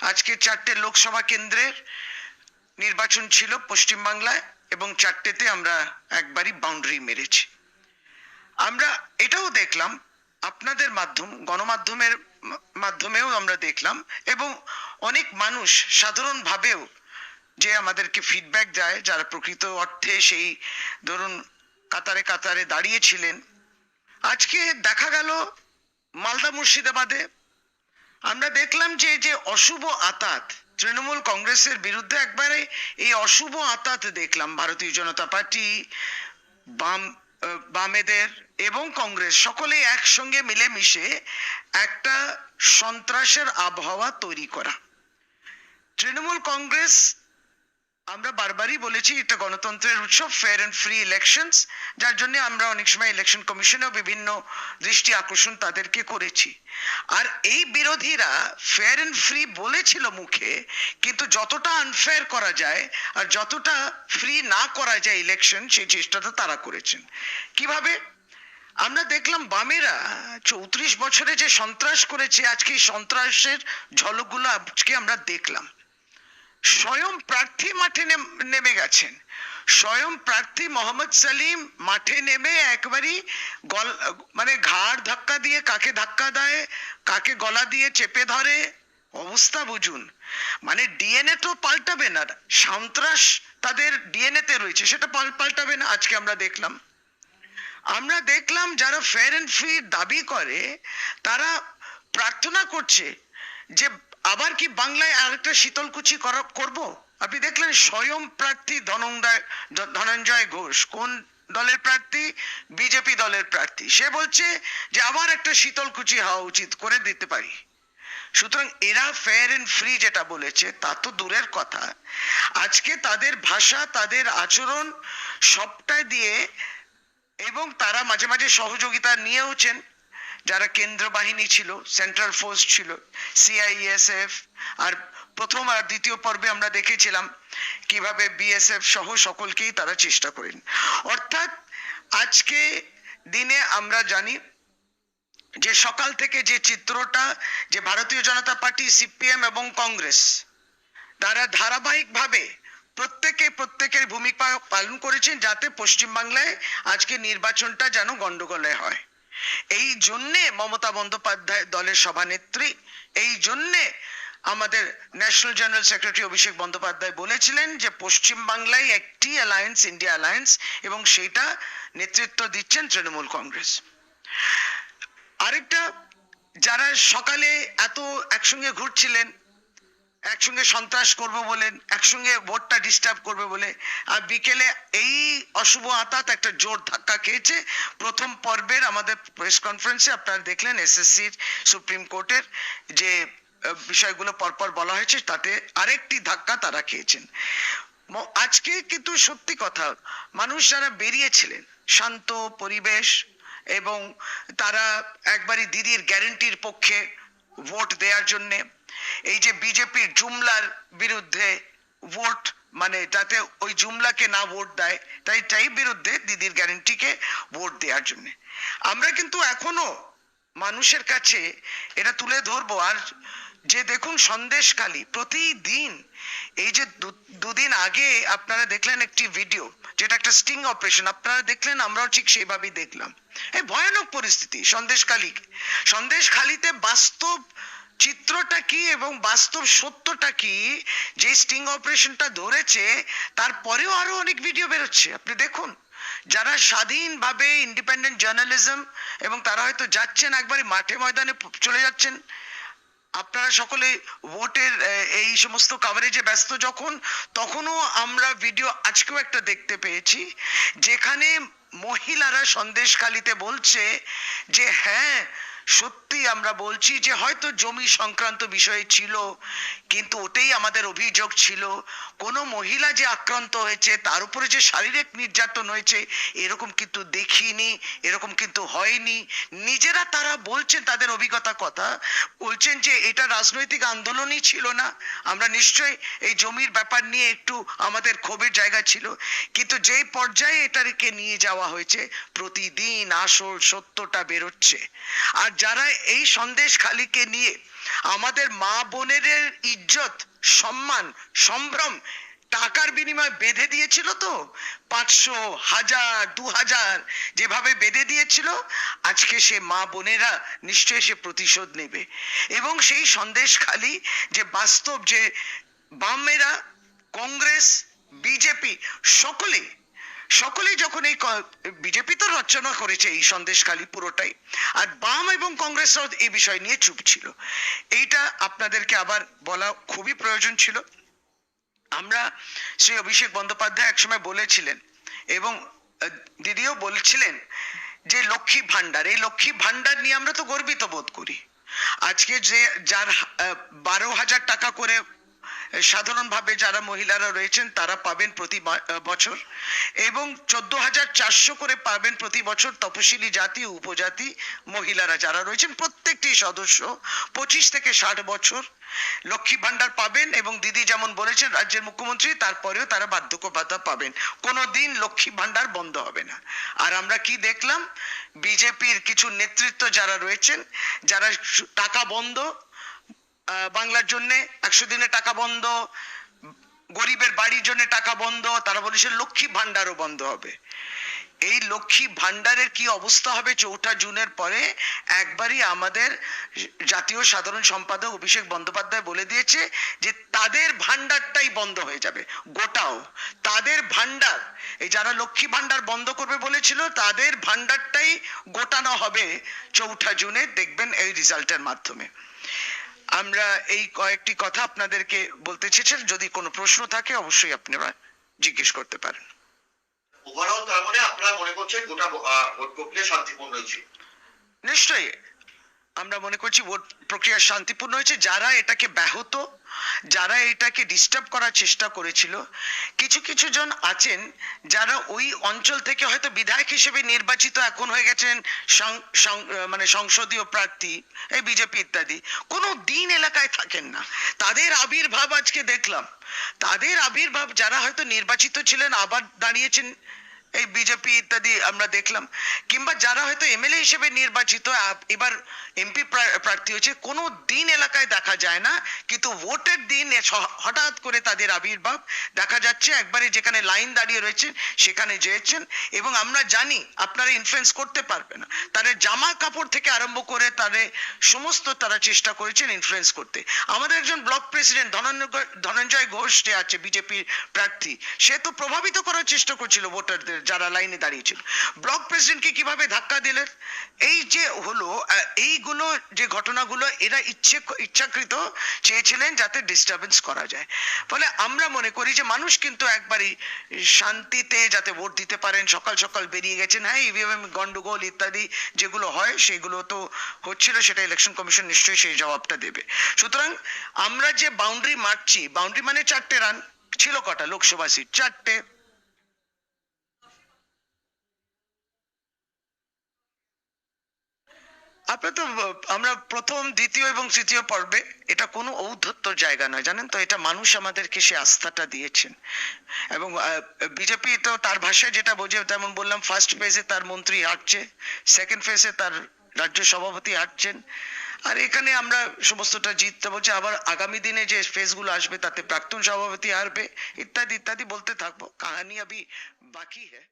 আজকে চারটে লোকসভা কেন্দ্রের নির্বাচন ছিল পশ্চিমবাংলায় এবং চারটেতে আমরা একবারই বাউন্ডারি মেরেছি। আমরা এটাও দেখলাম, আপনাদের মাধ্যম, গণমাধ্যমের মাধ্যমেও আমরা দেখলাম এবং অনেক মানুষ সাধারণভাবেও যে আমাদেরকে ফিডব্যাক দেয়, যারা প্রকৃত অর্থে সেই ধরুন কাতারে কাতারে দাঁড়িয়েছিলেন আজকে দেখা গেল মালদা মুর্শিদাবাদে আমরা দেখলাম যে যে অশুভ আতাত, তৃণমূল কংগ্রেসের বিরুদ্ধে একবারে এই অশুভ আতাত দেখলাম, ভারতীয় জনতা পার্টি, বাম বামেদের এবং কংগ্রেস, সকলে একসঙ্গে মিলেমিশে একটা সন্ত্রাসের আবহাওয়া তৈরি করা। তৃণমূল কংগ্রেস আমরা বারবারই বলেছি এটা গণতন্ত্রের উৎসব ফেয়ার অ্যান্ড ফ্রি ইলেকশনস যার জন্য আমরা অনেক সময় ইলেকশন কমিশনেও বিভিন্ন দৃষ্টি আকর্ষণ তাদেরকে করেছি। আর এই বিরোধীরা ফেয়ার অ্যান্ড ফ্রি বলেছিল মুখে, কিন্তু যতটা আনফেয়ার করা যায় আর যতটা ফ্রি না করা যায় ইলেকশন সেই চেষ্টাটা তারা করেছেন। কীভাবে? আমরা দেখলাম বামেরা চৌত্রিশ বছরে যে সন্ত্রাস করেছে, আজকে এই সন্ত্রাসের ঝলকগুলো আজকে আমরা দেখলাম। স্বয়ং প্রার্থী মাঠে নেমে গেছেন। স্বয়ং প্রার্থী মোহাম্মদ সালিম মাঠে নেমে একবারই গল মানে ঘাড় ধাক্কা দিয়ে কাকে ধাক্কা দেয়, কাকে গলা দিয়ে চেপে ধরে, অবস্থা বুঝুন। মানে ডিএনএ তো পাল্টাবে না, সন্ত্রাস তাদের ডিএনএ তে রয়েছে, সেটা পাল- পাল্টাবে না, আজকে আমরা দেখলাম। আমরা দেখলাম যারা ফেয়ার অ্যান্ড ফ্রি দাবি করে, তারা প্রার্থনা করছে যে আবার কি বাংলায় আরেকটা শীতলকুচি করা করব? আপনি দেখলেন স্বয়ং প্রার্থী ধনঞ্জয় ধনঞ্জয় ঘোষ। কোন দলের প্রার্থী? বিজেপি দলের প্রার্থী। সে বলছে যে আবার একটা শীতলকুচি হওয়া উচিত, করে দিতে পারি। সুতরাং এরা ফেয়ার এন্ড ফ্রি যেটা বলেছে, তা তো দূরের কথা। আজকে তাদের ভাষা, তাদের আচরণ সবটাই দিয়ে এবং তারা মাঝে মাঝে সহযোগিতা নিয়েওছেন। যারা কেন্দ্র বাহিনী ছিল সেন্ট্রাল ফোর্স ছিল সিআইএসএফ আর প্রথম আর দ্বিতীয় পর্বে আমরা দেখেছিলাম কীভাবে বিএসএফ সহ সকলকেই তারা চেষ্টা করেন। অর্থাৎ আজকে দিনে আমরা জানি যে সকাল থেকে যে চিত্রটা যে ভারতীয় জনতা পার্টি সিপিএম এবং কংগ্রেস, তারা ধারাবাহিকভাবে প্রত্যেকে প্রত্যেকের ভূমিকা পালন করেছেন যাতে পশ্চিমবাংলায় আজকে নির্বাচনটা যেন গন্ডগোলে হয়। এই জন্যে মমতা বন্দ্যোপাধ্যায় দলের সভানেত্রী, এই জন্যে আমাদের national general secretary Abhishek Bandyopadhyay বলেছিলেন যে পশ্চিমবাংলায় একটি অ্যালায়েন্স, ইন্ডিয়া অ্যালায়েন্স, এবং সেটা নেতৃত্ব দিচ্ছেন তৃণমূল কংগ্রেস। আরেকটা, যারা সকালে এত একসঙ্গে ঘুরছিলেন একসঙ্গে সন্ত্রাস করব বলেন একসঙ্গে ভোটটা ডিস্টার্ব করবে বলে, আর বিকেলে এই অশুভ আতাত একটা জোর ধাক্কা খেয়েছে। প্রথম পর্বের আমাদের প্রেস কনফারেন্সে আপনারা দেখলেন এসএসসির সুপ্রিম কোর্টের যে বিষয়গুলো পরপর বলা হয়েছে, তাতে আরেকটি ধাক্কা তারা খেয়েছেন। আজকে কিন্তু সত্যি কথা, মানুষ যারা বেরিয়েছিলেন, শান্ত পরিবেশ এবং তারা একবারই দিদির গ্যারেন্টির পক্ষে ভোট দেওয়ার জন্যে। এই যে বিজেপির জুমলার বিরুদ্ধে ভোট মানে তাতে ওই জুমলাকে না ভোট দেয়, তাই তাই বিরুদ্ধে দিদির গ্যারেন্টিকে ভোট দেওয়ার জন্য। আমরা কিন্তু এখনও মানুষের কাছে এটা তুলে ধরবো। আর যে দেখুন সন্দেশখালী প্রতিদিন, এই যে দুদিন আগে আপনারা দেখলেন একটি ভিডিও যেটা একটা স্টিং অপারেশন আপনারা দেখলেন, আমরাও ঠিক সেইভাবেই দেখলাম। এই ভয়ানক পরিস্থিতি সন্দেশখালী সন্দেশখালীতে বাস্তব চিত্রটা কি এবং বাস্তব সত্যটা কি, যে স্টিং অপারেশনটা ধরেছে, তারপরেও আরও অনেক ভিডিও বেরোচ্ছে। আপনি দেখুন, যারা স্বাধীনভাবে ইন্ডিপেন্ডেন্ট জার্নালিজম এবং তারা হয়তো যাচ্ছেন, একবারে মাঠে ময়দানে চলে যাচ্ছেন আপনারা সকলে ভোটের এই সমস্ত কাভারেজে ব্যস্ত যখন, তখনও আমরা ভিডিও আজকেও একটা দেখতে পেয়েছি, যেখানে মহিলারা সন্দেশখালিতে বলছে যে হ্যাঁ সত্যি আমরা বলছি যে হয়তো জমি সংক্রান্ত বিষয় ছিল, কিন্তু ওটাই আমাদের অভিযোগ ছিল, কোনো মহিলা যে আক্রান্ত হয়েছে, তার উপরে যে শারীরিক নির্যাতন হয়েছে, এরকম কিন্তু দেখিনি, এরকম কিন্তু হয়নি। নিজেরা তারা বলছেন তাদের অভিজ্ঞতা কথা, বলছেন যে এটা রাজনৈতিক আন্দোলনই ছিল না। আমরা নিশ্চয়ই এই জমির ব্যাপার নিয়ে একটু আমাদের ক্ষোভের জায়গা ছিল, কিন্তু যেই পর্যায়ে এটাকে নিয়ে যাওয়া হয়েছে, প্রতিদিন আসল সত্যটা বেরোচ্ছে। আর আর যারা এই সন্দেশ খালিকে নিয়ে আমাদের মা বোনের ইজ্জত, সম্মান, সম্ভ্রম টাকার বিনিময়ে বেঁধে দিয়েছিল তো? পাঁচশো হাজার, দু হাজার যেভাবে বেঁধে দিয়েছিল, আজকে সে মা বোনেরা নিশ্চয়ই সে প্রতিশোধ নেবে। এবং সেই সন্দেশ খালি যে বাস্তব যে বামেরা, কংগ্রেস, বিজেপি, সকলেই সকলেই যখন এই বিজেপি তো রচনা করেছে এই সন্দেশখালি পুরোটাই, আর বাম এবং কংগ্রেস এই বিষয় নিয়ে চুপ ছিল। এইটা আপনাদেরকে আবার বলা খুবই প্রয়োজন ছিল। আমরা শ্রী অভিষেক বন্দ্যোপাধ্যায় একসময় বলেছিলেন এবং দিদিও বলছিলেন যে লক্ষ্মী ভান্ডার এই লক্ষ্মী ভান্ডার নিয়ে আমরা তো গর্বিত বোধ করি। আজকে যে, যার বারো হাজার টাকা করে সাধারণভাবে যারা মহিলারা রয়েছেন, তারা পাবেন প্রতি বছর। এবং চোদ্দ হাজার চারশো করে পাবেন প্রতি বছর তপশিলি জাতি, উপজাতি মহিলারা যারা রয়েছেন। প্রত্যেকটি সদস্য পঁচিশ থেকে ষাট বছর লক্ষ্মী ভান্ডার পাবেন এবং দিদি যেমন বলেছেন, রাজ্যের মুখ্যমন্ত্রী, তারপরেও তারা বার্ধক্য ভাতা পাবেন। কোনো দিন লক্ষ্মী ভান্ডার বন্ধ হবে না। আর আমরা কি দেখলাম? বিজেপির কিছু নেতৃত্ব যারা রয়েছেন, যারা টাকা বন্ধ বাংলার জন্য একশো দিনে টাকা বন্ধ, গরিবের বাড়ির জন্য টাকা বন্ধ, তারা বলেছে লক্ষ্মী ভান্ডারও বন্ধ হবে। এই লক্ষ্মী ভান্ডারের কি অবস্থা হবে চৌঠা জুনের পরে? একবারই আমাদের জাতীয় সাধারণ সম্পাদক অভিষেক বন্দ্যোপাধ্যায় বলে দিয়েছে যে তাদের ভান্ডারটাই বন্ধ হয়ে যাবে, গোটাও। তাদের ভান্ডার এই যারা লক্ষ্মী ভান্ডার বন্ধ করবে বলেছিল, তাদের ভান্ডারটাই গোটানো হবে চৌঠা জুনে। দেখবেন এই রেজাল্টের মাধ্যমে। আমরা এই কয়েকটি কথা আপনাদেরকে বলতে চেয়েছেন যদি কোনো প্রশ্ন থাকে অবশ্যই আপনারা জিজ্ঞেস করতে পারেন। ওভারঅল তার মানে আপনারা মনে করছেন গোটা ভোট প্রক্রিয়া শান্তিপূর্ণ হয়েছে নিশ্চয়ই। আমরা মনে করছি ভোট প্রক্রিয়া শান্তিপূর্ণ হয়েছে। যারা এটাকে ব্যাহত, যারা এটাকে ডিস্টার্ব করার চেষ্টা করেছিল, কিছু কিছু জন আছেন যারা ওই অঞ্চল থেকে হয়তো বিধায়ক হিসেবে নির্বাচিত এখন হয়ে গেছেন মানে সংসদীয় প্রার্থী, এই বিজেপি ইত্যাদি। কোনো দিন এলাকায় থাকেন না। তাদের আবির্ভাব আজকে দেখলাম। তাদের আবির্ভাব, যারা হয়তো নির্বাচিত ছিলেন, আবার দাঁড়িয়েছেন এই বিজেপি ইত্যাদি আমরা দেখলাম। কিংবা যারা হয়তো এমএলএ হিসেবে নির্বাচিত এবার এমপি প্রার্থী হয়েছে কোনো দিন এলাকায় দেখা যায় না, কিন্তু ভোটের দিন হঠাৎ করে তাদের আবির্ভাব দেখা যাচ্ছে। একবারে যেখানে লাইন দাঁড়িয়ে রয়েছেন, সেখানে যেয়েছেন। এবং আমরা জানি, আপনারা ইনফ্লুয়েন্স করতে পারবে না। তাদের জামা কাপড় থেকে আরম্ভ করে তাদের সমস্ত তারা চেষ্টা করেছেন ইনফ্লুয়েন্স করতে। আমাদের একজন ব্লক প্রেসিডেন্ট ধনঞ্জয় ঘোষ যে আছে বিজেপির প্রার্থী, সে তো প্রভাবিত করার চেষ্টা করছিল ভোটারদের যারা লাইনে দাঁড়িয়েছিল ব্লক প্রেসিডেন্টকে কীভাবে ধাক্কা দিলেন? এই যে হলো এইগুলো যে ঘটনাগুলো, এরা ইচ্ছে, ইচ্ছাকৃত চেয়েছিলেন যাতে ডিস্টারবেন্স করা যায়। ফলে আমরা মনে করি যে মানুষ কিন্তু একবারই শান্তিতে যাতে ভোট দিতে পারেন, সকাল সকাল বেরিয়ে গেছেন। হ্যাঁ ইভিএম গন্ডগোল ইত্যাদি যেগুলো হয়, সেগুলো তো হচ্ছিল, সেটা ইলেকশন কমিশন নিশ্চয়ই সেই জবাবটা দেবে। সুতরাং আমরা যে বাউন্ডারি মারছি বাউন্ডারি মানে চারটে রান ছিল কটা? লোকসভা সিট চারটে। আপনার তো, আমরা প্রথম, দ্বিতীয় এবং তৃতীয় পর্বে, এটা কোনো ঔদ্ধত্য জায়গা নয়, জানেন তো? এটা মানুষ আমাদেরকে সে আস্থাটা দিয়েছেন। এবং বিজেপি তো তার ভাষায় যেটা বোঝে তেমন বললাম ফার্স্ট ফেজে তার মন্ত্রী হাঁটছে সেকেন্ড ফেজে তার রাজ্য সভাপতি হাঁটছেন। আর এখানে আমরা সমস্তটা জিততে বলছি, আবার আগামী দিনে যে ফেজগুলো আসবে, তাতে প্রাক্তন সভাপতি হারবে, ইত্যাদি ইত্যাদি বলতে থাকব। কাহানি আবি বাকি হ্যাঁ